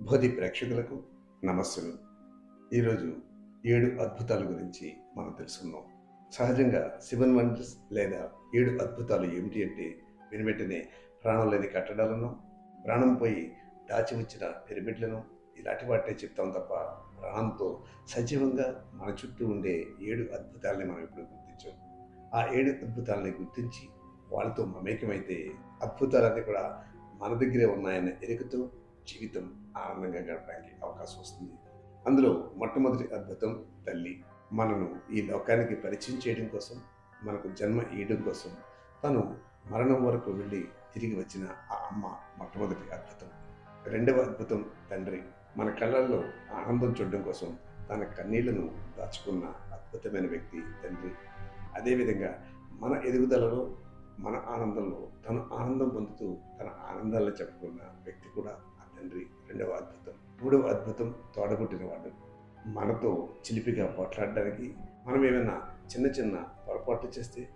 బోధి ప్రేక్షకులకు నమస్సులు. ఈరోజు ఏడు అద్భుతాల గురించి మనం తెలుసుకుందాం. సహజంగా సెవెన్ వండర్స్ లేదా ఏడు అద్భుతాలు ఏమిటి అంటే విని ప్రాణం లేని కట్టడాలను ప్రాణం పోయి దాచి వచ్చిన పిరమిడ్లను ఇలాంటి వాటినే చెప్తాం తప్ప ప్రాణంతో సజీవంగా మన చుట్టూ ఉండే ఏడు అద్భుతాలని మనం ఇప్పుడు గుర్తించాం. ఆ ఏడు అద్భుతాలని గుర్తించి వాళ్ళతో మమేకమైతే అద్భుతాలన్నీ కూడా మన దగ్గరే ఉన్నాయన్న ఎరుకతో జీవితం ఆనందంగా గడపడానికి అవకాశం వస్తుంది. అందులో మొట్టమొదటి అద్భుతం తల్లి. మనను ఈ లోకానికి పరిచయం చేయడం కోసం మనకు జన్మ ఇవ్వడం కోసం తను మరణం వరకు వెళ్ళి తిరిగి వచ్చిన ఆ అమ్మ మొట్టమొదటి అద్భుతం. రెండవ అద్భుతం తండ్రి. మన కళ్ళల్లో ఆనందం చూడడం కోసం తన కన్నీళ్ళను దాచుకున్న అద్భుతమైన వ్యక్తి తండ్రి. అదేవిధంగా మన ఎదుగుదలలో మన ఆనందంలో తను ఆనందం పొందుతూ తన ఆనందాలను చెప్పుకున్న వ్యక్తి కూడా తండ్రి రెండవ అద్భుతం. మూడవ అద్భుతం తోడబుట్టినవాడు. మనతో చిలిపిగా పోట్లాడడానికి మనం ఏమైనా చిన్న చిన్న పొరపాట్లు చేస్తే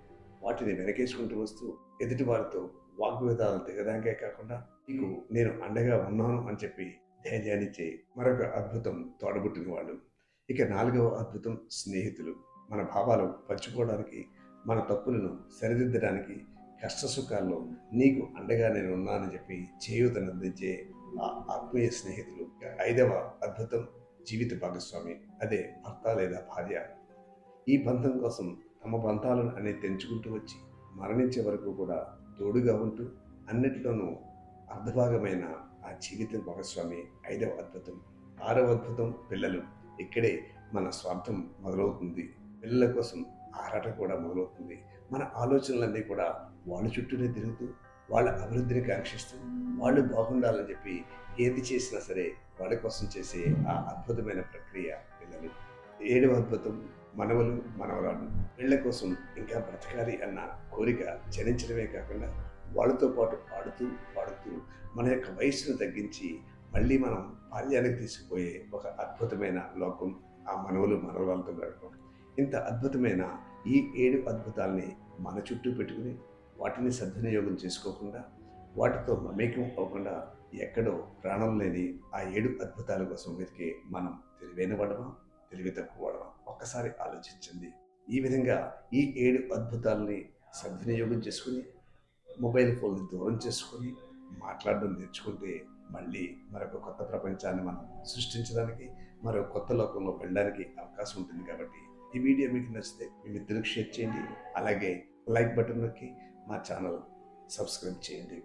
వాటిని వెనకేసుకుంటూ వస్తూ ఎదుటి వారితో వాగ్వివాదాలు దిగడానికే కాకుండా నీకు నేను అండగా ఉన్నాను అని చెప్పి ధైర్యాన్నిచ్చే మరొక అద్భుతం తోడబుట్టినవాడు. ఇక నాలుగవ అద్భుతం స్నేహితులు. మన భావాలు పంచుకోవడానికి మన తప్పులను సరిదిద్దడానికి కష్ట సుఖాల్లో నీకు అండగా నేను ఉన్నానని చెప్పి చేయూతను అందించే ఆత్మీయ స్నేహితులు. ఐదవ అద్భుతం జీవిత భాగస్వామి. అదే భర్త లేదా భార్య. ఈ బంధం కోసం తమ బంధాలను అనేది తెంచుకుంటూ వచ్చి మరణించే వరకు కూడా తోడుగా ఉంటూ అన్నిటిలోనూ అర్ధభాగమైన ఆ జీవిత భాగస్వామి ఐదవ అద్భుతం. ఆరవ అద్భుతం పిల్లలు. ఇక్కడే మన స్వార్థం మొదలవుతుంది. పిల్లల కోసం ఆరాట కూడా మొదలవుతుంది. మన ఆలోచనలన్నీ కూడా వాళ్ళ చుట్టూనే తిరుగుతూ వాళ్ళ అభివృద్ధిని కాంక్షిస్తూ వాళ్ళు బాగుండాలని చెప్పి ఏది చేసినా సరే వాళ్ళ కోసం చేసే ఆ అద్భుతమైన ప్రక్రియ పిల్లలు. ఏడవ అద్భుతం మనవలు మనవరాలు వీళ్ళ కోసం ఇంకా బ్రతకాలి అన్న కోరిక జనించడమే కాకుండా వాళ్ళతో పాటు పాడుతూ పాడుతూ మన యొక్క వయసును తగ్గించి మళ్ళీ మనం బాల్యానికి తీసుకుపోయే ఒక అద్భుతమైన లోకం ఆ మనవలు మనవరాలతో గడపడం. ఇంత అద్భుతమైన ఈ ఏడు అద్భుతాల్ని మన చుట్టూ పెట్టుకుని వాటిని సద్వినియోగం చేసుకోకుండా వాటితో మమేకం అవ్వకుండా ఎక్కడో ప్రాణం లేని ఆ ఏడు అద్భుతాల కోసం వెతికే మనం తెలివైన వాడమా? తెలివి తక్కువ వాడమా? ఒక్కసారి ఆలోచించండి. ఈ విధంగా ఈ ఏడు అద్భుతాలని సద్వినియోగం చేసుకుని మొబైల్ ఫోన్ని దూరం చేసుకొని మాట్లాడడం నేర్చుకుంటే మళ్ళీ మరొక కొత్త ప్రపంచాన్ని మనం సృష్టించడానికి మరో కొత్త లోకంలో వెళ్ళడానికి అవకాశం ఉంటుంది కాబట్టి ఈ వీడియో మీకు నచ్చితే మీ మిత్రులకు షేర్ చేయండి. అలాగే లైక్ బటన్ నొక్కి మా ఛానల్ సబ్స్క్రైబ్ చేయండి.